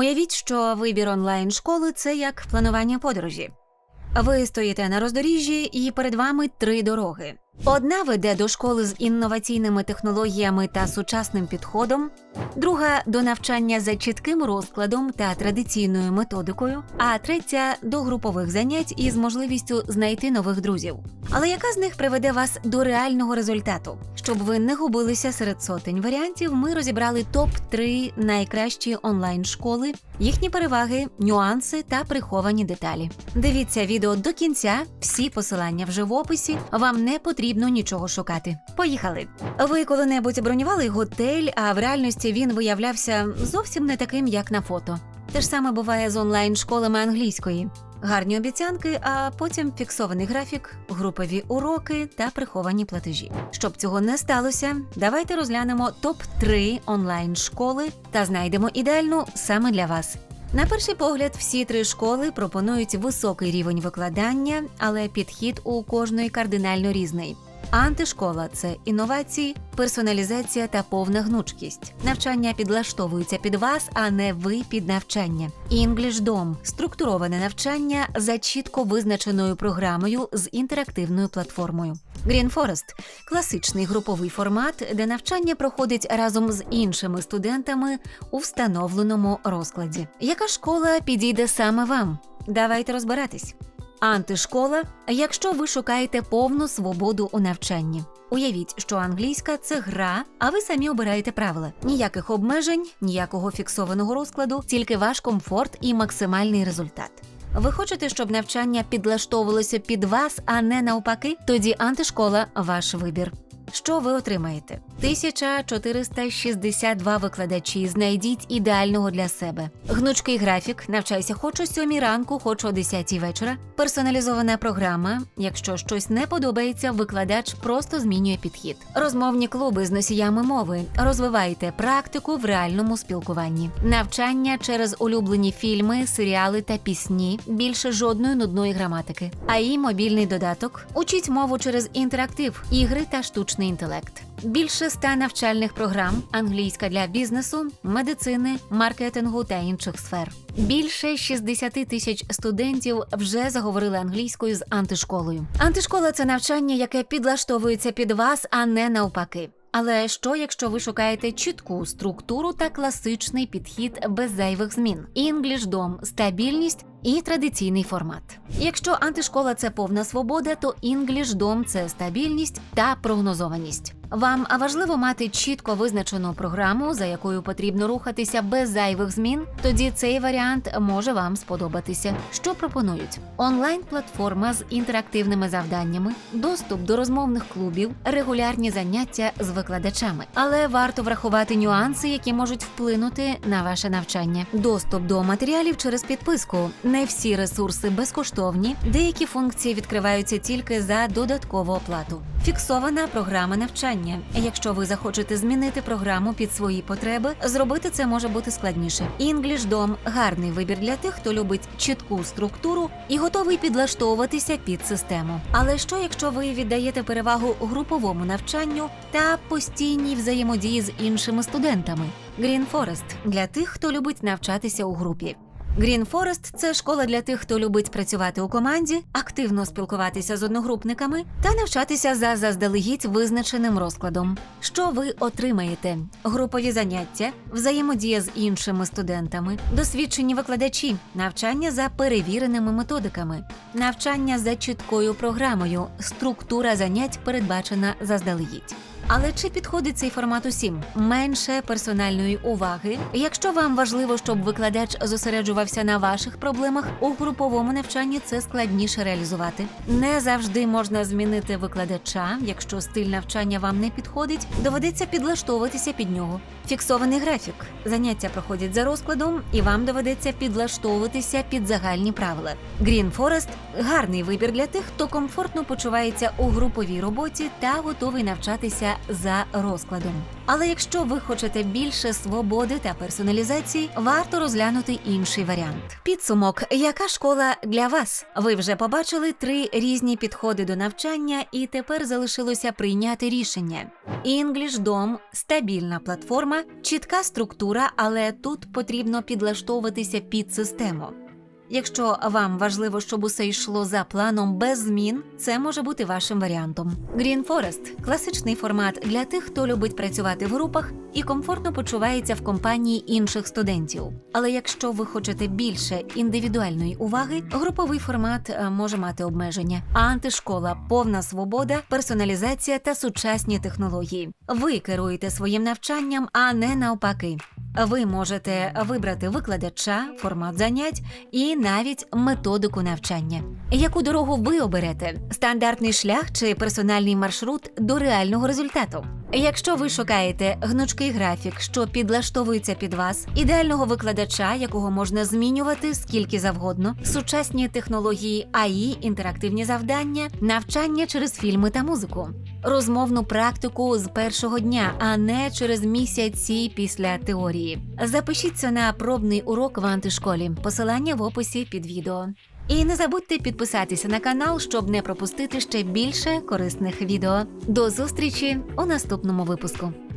Уявіть, що вибір онлайн школи це як планування подорожі. Ви стоїте на роздоріжжі, і перед вами три дороги. Одна веде до школи з інноваційними технологіями та сучасним підходом, друга до навчання за чітким розкладом та традиційною методикою, а третя до групових занять із можливістю знайти нових друзів. Але яка з них приведе вас до реального результату? Щоб ви не губилися серед сотень варіантів, ми розібрали топ 3 найкращі онлайн школи, їхні переваги, нюанси та приховані деталі. Дивіться відео до кінця. Всі посилання вже в описі. Вам не потрібно нічого шукати. Поїхали. Ви коли-небудь бронювали готель, а в реальності він виявлявся зовсім не таким, як на фото. Те ж саме буває з онлайн школами англійської. Гарні обіцянки, а потім фіксований графік, групові уроки та приховані платежі. Щоб цього не сталося, давайте розглянемо топ 3 онлайн школи та знайдемо ідеальну саме для вас. На перший погляд, всі три школи пропонують високий рівень викладання, але підхід у кожної кардинально різний. Антишкола це інновації, персоналізація та повна гнучкість. Навчання підлаштовується під вас, а не ви під навчання. Dom – структуроване навчання за чітко визначеною програмою з інтерактивною платформою. Green Forest – класичний груповий формат, де навчання проходить разом з іншими студентами у встановленому розкладі. Яка школа підійде саме вам? Давайте розбиратись. Антишкола, якщо ви шукаєте повну свободу у навчанні. Уявіть, що англійська це гра, а ви самі обираєте правила. Ніяких обмежень, ніякого фіксованого розкладу, тільки ваш комфорт і максимальний результат. Ви хочете, щоб навчання підлаштовувалося під вас, а не навпаки? Тоді антишкола ваш вибір. Що ви отримаєте? 1462 викладачі. Знайдіть ідеального для себе. Гнучкий графік, навчайся хоч о 7 ранку, хоч о 10 вечора. Персоналізована програма. Якщо щось не подобається, викладач просто змінює підхід. Розмовні клуби з носіями мови. Розвивайте практику в реальному спілкуванні. Навчання через улюблені фільми, серіали та пісні. Більше жодної нудної граматики. А і мобільний додаток. Учіть мову через інтерактив, ігри та штучний інтелект. Більше ста навчальних програм, англійська для бізнесу, медицини, маркетингу та інших сфер. Більше 60 тисяч студентів вже заговорили англійською з антишколою. Антишкола це навчання, яке підлаштовується під вас, а не навпаки. Але що, якщо ви шукаєте чітку структуру та класичний підхід без зайвих змін? English Dom – стабільність і традиційний формат. Якщо антишкола це повна свобода, то English Dom – це стабільність та прогнозованість. Вам важливо мати чітко визначену програму, за якою потрібно рухатися без зайвих змін. Тоді цей варіант може вам сподобатися. Що пропонують? Онлайн-платформа з інтерактивними завданнями, доступ до розмовних клубів, регулярні заняття з викладачами. Але варто врахувати нюанси, які можуть вплинути на ваше навчання. Доступ до матеріалів через підписку. Не всі ресурси безкоштовні, деякі функції відкриваються тільки за додаткову оплату. Фіксована програма навчання. Якщо ви захочете змінити програму під свої потреби, зробити це може бути складніше. Dom – гарний вибір для тих, хто любить чітку структуру і готовий підлаштовуватися під систему. Але що, якщо ви віддаєте перевагу груповому навчанню та постійній взаємодії з іншими студентами? Green Forest – для тих, хто любить навчатися у групі. Green Forest – це школа для тих, хто любить працювати у команді, активно спілкуватися з одногрупниками та навчатися за заздалегідь визначеним розкладом. Що ви отримаєте? Групові заняття, взаємодія з іншими студентами, досвідчені викладачі, навчання за перевіреними методиками, навчання за чіткою програмою, структура занять передбачена заздалегідь. Але чи підходить цей формат усім? Менше персональної уваги. Якщо вам важливо, щоб викладач зосереджувався на ваших проблемах, у груповому навчанні це складніше реалізувати. Не завжди можна змінити викладача. Якщо стиль навчання вам не підходить, доведеться підлаштовуватися під нього. Фіксований графік. Заняття проходять за розкладом, і вам доведеться підлаштовуватися під загальні правила. Green Forest – гарний вибір для тих, хто комфортно почувається у груповій роботі та готовий навчатися за розкладом. Але якщо ви хочете більше свободи та персоналізації, варто розглянути інший варіант. Підсумок, яка школа для вас? Ви вже побачили три різні підходи до навчання, і тепер залишилося прийняти рішення. English Dom – стабільна платформа, чітка структура, але тут потрібно підлаштовуватися під систему. Якщо вам важливо, щоб усе йшло за планом без змін, це може бути вашим варіантом. Green Forest – класичний формат для тих, хто любить працювати в групах і комфортно почувається в компанії інших студентів. Але якщо ви хочете більше індивідуальної уваги, груповий формат е, може мати обмеження. А антишкола повна свобода, персоналізація та сучасні технології. Ви керуєте своїм навчанням, а не навпаки. Ви можете вибрати викладача, формат занять і навіть методику навчання. Яку дорогу ви оберете? Стандартний шлях чи персональний маршрут до реального результату? Якщо ви шукаєте гнучкий графік, що підлаштовується під вас, ідеального викладача, якого можна змінювати скільки завгодно, сучасні технології АІ, інтерактивні завдання, навчання через фільми та музику, розмовну практику з першого дня, а не через місяці після теорії. Запишіться на пробний урок в антишколі. Посилання в описі під відео. І не забудьте підписатися на канал, щоб не пропустити ще більше корисних відео. До зустрічі у наступному випуску.